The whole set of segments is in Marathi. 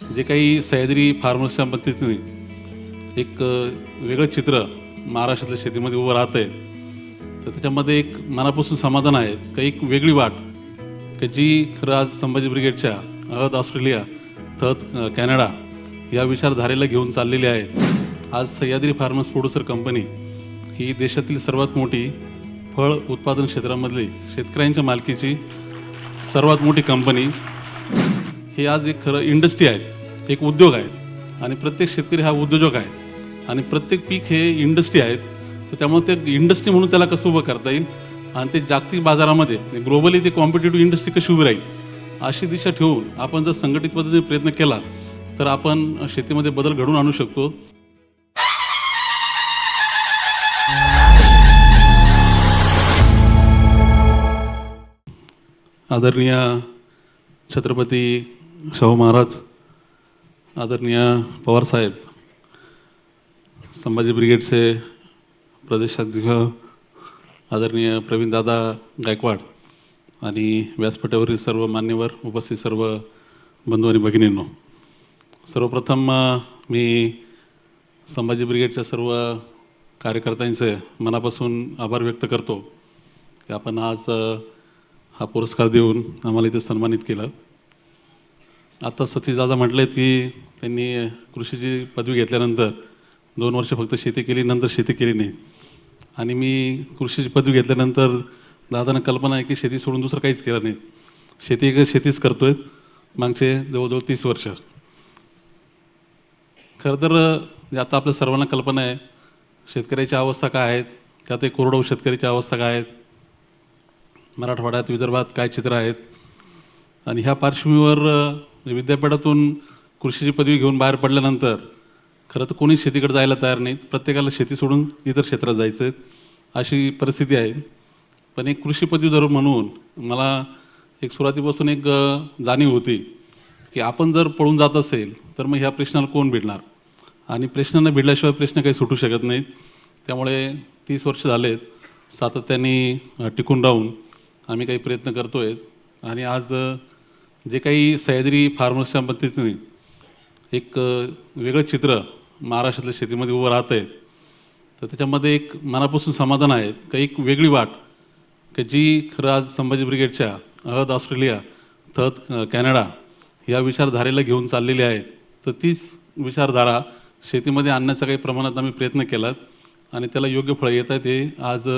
जे काही सह्याद्री फार्मर्सच्या पद्धतीने एक वेगळं चित्र महाराष्ट्रातल्या शेतीमध्ये उभं राहत आहे. तर त्याच्यामध्ये एक मनापासून समाधान आहे. का एक वेगळी वाट की जी खरं आज संभाजी ब्रिगेडच्या अहद ऑस्ट्रेलिया तहत कॅनडा या विचारधारेला घेऊन चाललेली आहे. आज सह्याद्री फार्मर्स प्रोड्युसर कंपनी ही देशातील सर्वात मोठी फळ उत्पादन क्षेत्रामधली शेतकऱ्यांच्या मालकीची सर्वात मोठी कंपनी हे आज एक खरं इंडस्ट्री आहे एक उद्योग आहे आणि प्रत्येक शेतकरी हा उद्योजक आहे आणि प्रत्येक पीक हे इंडस्ट्री आहेत तर त्यामुळे ते इंडस्ट्री म्हणून त्याला कसं उभं करता येईल? आणि ते जागतिक बाजारामध्ये ग्लोबली ते कॉम्पिटेटिव्ह इंडस्ट्री कशी उभी राहील? अशी दिशा ठेवून आपण जर संघटित पद्धतीने प्रयत्न केला तर आपण शेतीमध्ये बदल घडवून आणू शकतो. आदरणीय छत्रपती शाहू महाराज आदरणीय पवारसाहेब संभाजी ब्रिगेडचे प्रदेशाध्यक्ष आदरणीय प्रवीणदादा गायकवाड आणि व्यासपीठावरील सर्व मान्यवर उपस्थित सर्व बंधू आणि भगिनींनो सर्वप्रथम मी संभाजी ब्रिगेडच्या सर्व कार्यकर्त्यांचे मनापासून आभार व्यक्त करतो की आपण आज हा पुरस्कार देऊन आम्हाला इथे सन्मानित केलं. आता सतीशदादा म्हटलेत की त्यांनी कृषीची पदवी घेतल्यानंतर दोन वर्ष फक्त शेती केली नंतर शेती केली नाही. आणि मी कृषीची पदवी घेतल्यानंतर दादांना कल्पना आहे की शेती सोडून दुसरं काहीच केलं नाही. शेती एक शेतीच करतो आहे मागचे जवळजवळ तीस वर्ष. खरं तर जे आता आपल्या सर्वांना कल्पना आहे शेतकऱ्याच्या अवस्था काय आहेत त्यात एक कोरडवाहू शेतकऱ्याची अवस्था काय आहेत मराठवाड्यात विदर्भात काय चित्र आहेत आणि ह्या पार्श्वभूमीवर म्हणजे विद्यापीठातून कृषीची पदवी घेऊन बाहेर पडल्यानंतर खरं तर कोणीच शेतीकडे जायला तयार नाहीत. प्रत्येकाला शेती सोडून इतर क्षेत्रात जायचं आहे अशी परिस्थिती आहे. पण एक कृषी पदवीधर म्हणून मला एक सुरुवातीपासून एक जाणीव होती की आपण जर पळून जात असेल तर मग ह्या प्रश्नाला कोण भिडणार? आणि प्रश्नांना भिडल्याशिवाय प्रश्न काही सुटू शकत नाहीत. त्यामुळे तीस वर्ष झालेत सातत्याने टिकून राहून आम्ही काही प्रयत्न करतो आहेत आणि आज जे काही सह्याद्री फार्मर्सच्या पद्धतीने एक वेगळं चित्र महाराष्ट्रातल्या शेतीमध्ये उभं राहत आहे तर त्याच्यामध्ये एक मनापासून समाधान आहे. का एक वेगळी वाट की जी खरं आज संभाजी ब्रिगेडच्या अहद ऑस्ट्रेलिया तहत कॅनडा या विचारधारेला घेऊन चाललेली आहे. तर तीच विचारधारा शेतीमध्ये आणण्याचा काही प्रमाणात आम्ही प्रयत्न केलात आणि त्याला योग्य फळं येत आहेत हे आज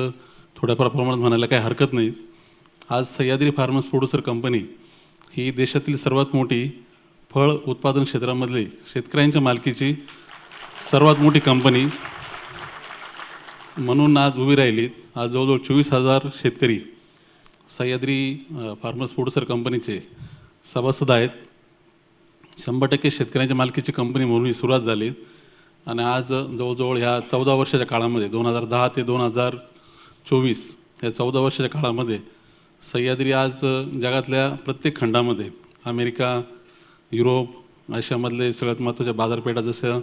थोड्याफार प्रमाणात म्हणायला काही हरकत नाही. आज सह्याद्री फार्मर्स प्रोड्युसर कंपनी ही देशातील सर्वात मोठी फळ उत्पादन क्षेत्रामधली शेतकऱ्यांच्या मालकीची सर्वात मोठी कंपनी म्हणून आज उभी राहिलीत आज जवळजवळ चोवीस हजार शेतकरी सह्याद्री फार्मर्स प्रोड्युसर कंपनीचे सभासद आहेत. शंभर टक्के शेतकऱ्यांच्या मालकीची कंपनी म्हणून ही सुरुवात झाली. आणि आज जवळजवळ ह्या चौदा वर्षाच्या काळामध्ये दोन हजार दहा ते दोन हजार चोवीस या चौदा वर्षाच्या काळामध्ये सह्याद्री आज जगातल्या प्रत्येक खंडामध्ये अमेरिका युरोप आशियामधले सगळ्यात महत्त्वाच्या बाजारपेठा जसं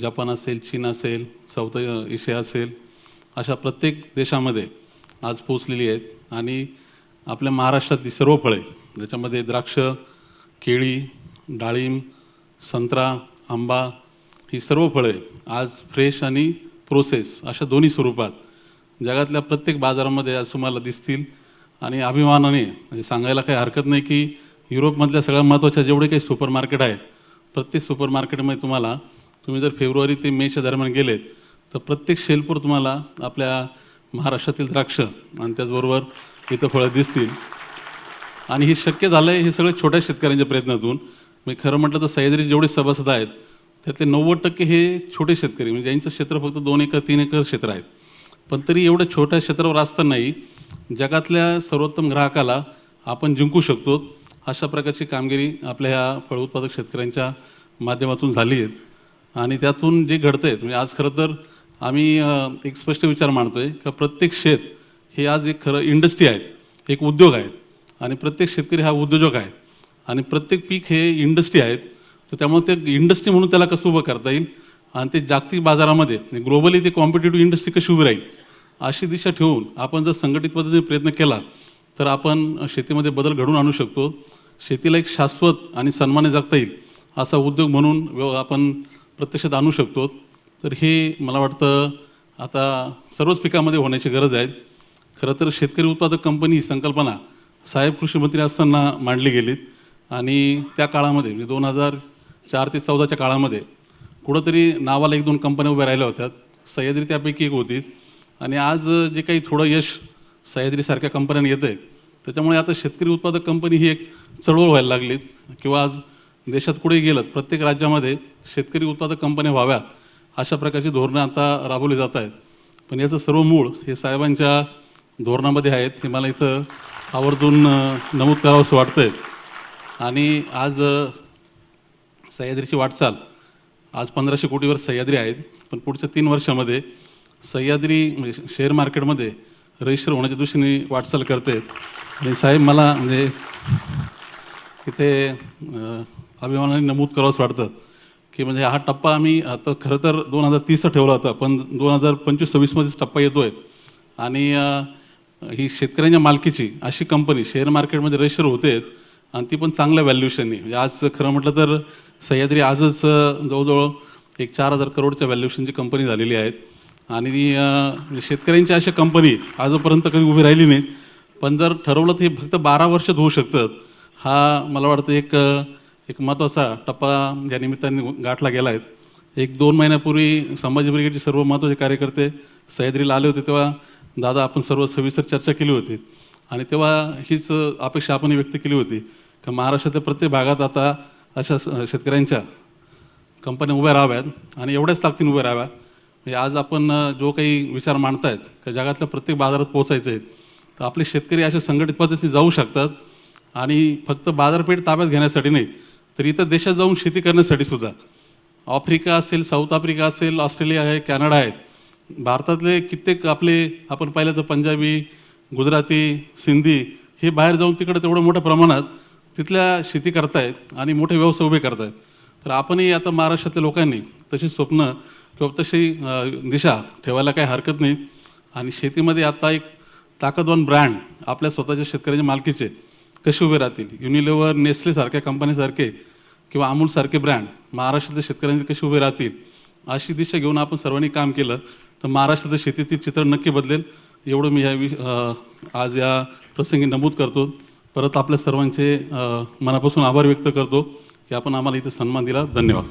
जपान असेल चीन असेल साऊथ एशिया असेल अशा प्रत्येक देशामध्ये आज पोचलेली आहेत. आणि आपल्या महाराष्ट्रातली सर्व फळे ज्याच्यामध्ये द्राक्ष केळी डाळिंब संत्रा आंबा ही सर्व फळे आज फ्रेश आणि प्रोसेस अशा दोन्ही स्वरूपात जगातल्या प्रत्येक बाजारामध्ये आज तुम्हाला दिसतील. आणि अभिमानाने म्हणजे सांगायला काही हरकत नाही की युरोपमधल्या सगळ्या महत्त्वाच्या जेवढे काही सुपर मार्केट आहेत प्रत्येक सुपर मार्केटमध्ये तुम्हाला तुम्ही जर फेब्रुवारी ते मेच्या दरम्यान गेलेत तर प्रत्येक शेल्फवर तुम्हाला आपल्या महाराष्ट्रातील द्राक्ष आणि त्याचबरोबर इथं फळं दिसतील. आणि हे शक्य झालं आहे हे सगळं छोट्या शेतकऱ्यांच्या प्रयत्नातून. मी खरं म्हटलं तर सह्याद्री जेवढे सभासद आहेत त्यातले नव्वद टक्के हे छोटे शेतकरी म्हणजे ज्यांचं क्षेत्र फक्त दोन एकर तीन एकर क्षेत्र आहेत. पण तरी एवढ्या छोट्या क्षेत्रावर असतानाही जगातल्या सर्वोत्तम ग्राहकाला आपण जिंकू शकतो. अशा प्रकारची कामगिरी आपल्या ह्या फळ उत्पादक शेतकऱ्यांच्या माध्यमातून झाली आहेत आणि त्यातून जे घडतं आहे म्हणजे आज खरं तर आम्ही एक स्पष्ट विचार मांडतो आहे का प्रत्येक शेत हे आज एक खरं इंडस्ट्री आहे एक उद्योग आहे. आणि प्रत्येक शेतकरी हा उद्योजक आहे. आणि प्रत्येक पीक हे इंडस्ट्री आहेत. तर त्यामुळे ते इंडस्ट्री म्हणून त्याला कसं उभं करता येईल? आणि ते जागतिक बाजारामध्ये ग्लोबली ते कॉम्पिटेटिव्ह इंडस्ट्री कशी उभी राहील? अशी दिशा ठेवून आपण जर संघटित पद्धतीने प्रयत्न केला तर आपण शेतीमध्ये बदल घडवून आणू शकतो. शेतीला एक शाश्वत आणि सन्माने जगता येईल असा उद्योग म्हणून व्यव आपण प्रत्यक्षात आणू शकतो. तर हे मला वाटतं आता सर्वच पिकामध्ये होण्याची गरज आहे. खरं तर शेतकरी उत्पादक कंपनी ही संकल्पना साहेब कृषी मंत्री असताना मांडली गेली. आणि त्या काळामध्ये म्हणजे दोन हजार चार ते चौदाच्या काळामध्ये कुठंतरी नावाला एक दोन कंपन्या उभ्या राहिल्या होत्या. सह्याद्री त्यापैकी एक होती. आणि आज जे काही थोडं यश सह्याद्रीसारख्या कंपन्यांना येतं आहे त्याच्यामुळे आता शेतकरी उत्पादक कंपनी ही एक चळवळ व्हायला लागली किंवा आज देशात कुठेही गेलं प्रत्येक राज्यामध्ये शेतकरी उत्पादक कंपन्या व्हाव्यात अशा प्रकारची धोरणं आता राबवली जात आहेत. पण याचं सर्व मूळ हे साहेबांच्या धोरणामध्ये आहेत हे मला इथं आवर्जून अ, नमूद करावंसं आहे आणि आज सह्याद्रीची वाटचाल आज पंधराशे कोटीवर सह्याद्री आहेत पण पुढच्या तीन वर्षामध्ये सह्याद्री म्हणजे शेअर मार्केटमध्ये रजिस्टर होण्याच्या दृष्टीने वाटचाल करते. आणि साहेब मला म्हणजे इथे अभिमानाने नमूद करावंच वाटतं की म्हणजे हा टप्पा आम्ही आता खरं तर दोन हजार तीसचा ठेवला होता पण दोन हजार पंचवीस सव्वीसमध्येच टप्पा येतो आहे आणि ही शेतकऱ्यांच्या मालकीची अशी कंपनी शेअर मार्केटमध्ये रजिस्टर होते आणि ती पण चांगल्या व्हॅल्युएशननी म्हणजे आज खरं म्हटलं तर सह्याद्री आजच जवळजवळ एक चार हजार करोडच्या व्हॅल्युएशनची कंपनी झालेली आहेत. आणि शेतकऱ्यांच्या अशा शेतकऱ्यांची कंपनी आजपर्यंत कधी उभी राहिली नाही पण जर ठरवलं तर हे फक्त बारा वर्षात होऊ शकतं. हा मला वाटतं एक एक महत्त्वाचा टप्पा या निमित्ताने गाठला गेला आहे एक दोन महिन्यापूर्वी संभाजी ब्रिगेडचे सर्व महत्त्वाचे कार्यकर्ते सह्याद्रीला आले होते तेव्हा दादा आपण सर्व सविस्तर चर्चा केली होती. आणि तेव्हा हीच अपेक्षा आपण व्यक्त केली होती का महाराष्ट्रातल्या प्रत्येक भागात आता अशा शेतकऱ्यांच्या कंपन्या उभ्या राहाव्यात आणि एवढ्याच ताकदीने उभ्या राहाव्या म्हणजे आज आपण जो काही विचार मांडतायत का जगातल्या प्रत्येक बाजारात पोहोचायचं आहे तर आपले शेतकरी अशा संघटित पद्धती जाऊ शकतात आणि फक्त बाजारपेठ ताब्यात घेण्यासाठी नाही तर इतर देशात जाऊन शेती करण्यासाठी सुद्धा. आफ्रिका असेल साऊथ आफ्रिका असेल ऑस्ट्रेलिया आहे कॅनडा आहे भारतातले कित्येक आपले आपण पाहिलं तर पंजाबी गुजराती सिंधी हे बाहेर जाऊन तिकडे तेवढं मोठ्या प्रमाणात तिथल्या शेती करतायत आणि मोठे व्यवसाय उभे करतायत. तर आपणही आता महाराष्ट्रातल्या लोकांनी तशी स्वप्न किंवा तशी दिशा ठेवायला काही हरकत नाही. आणि शेतीमध्ये आता एक ताकदवान ब्रँड आपल्या स्वतःच्या शेतकऱ्याच्या मालकीचे कसे उभे राहतील? युनिलिव्हर नेस्लेसारख्या कंपनीसारखे किंवा अमूलसारखे ब्रँड महाराष्ट्रातल्या शेतकऱ्यांचे कसे उभे राहतील? अशी दिशा घेऊन आपण सर्वांनी काम केलं तर महाराष्ट्राचं शेतीतील चित्र नक्की बदलेल. एवढं मी या वि- आज या प्रसंगी नमूद करतो. परत आपल्या सर्वांचे मनापासून आभार व्यक्त करतो की आपण आम्हाला इथे सन्मान दिला. धन्यवाद.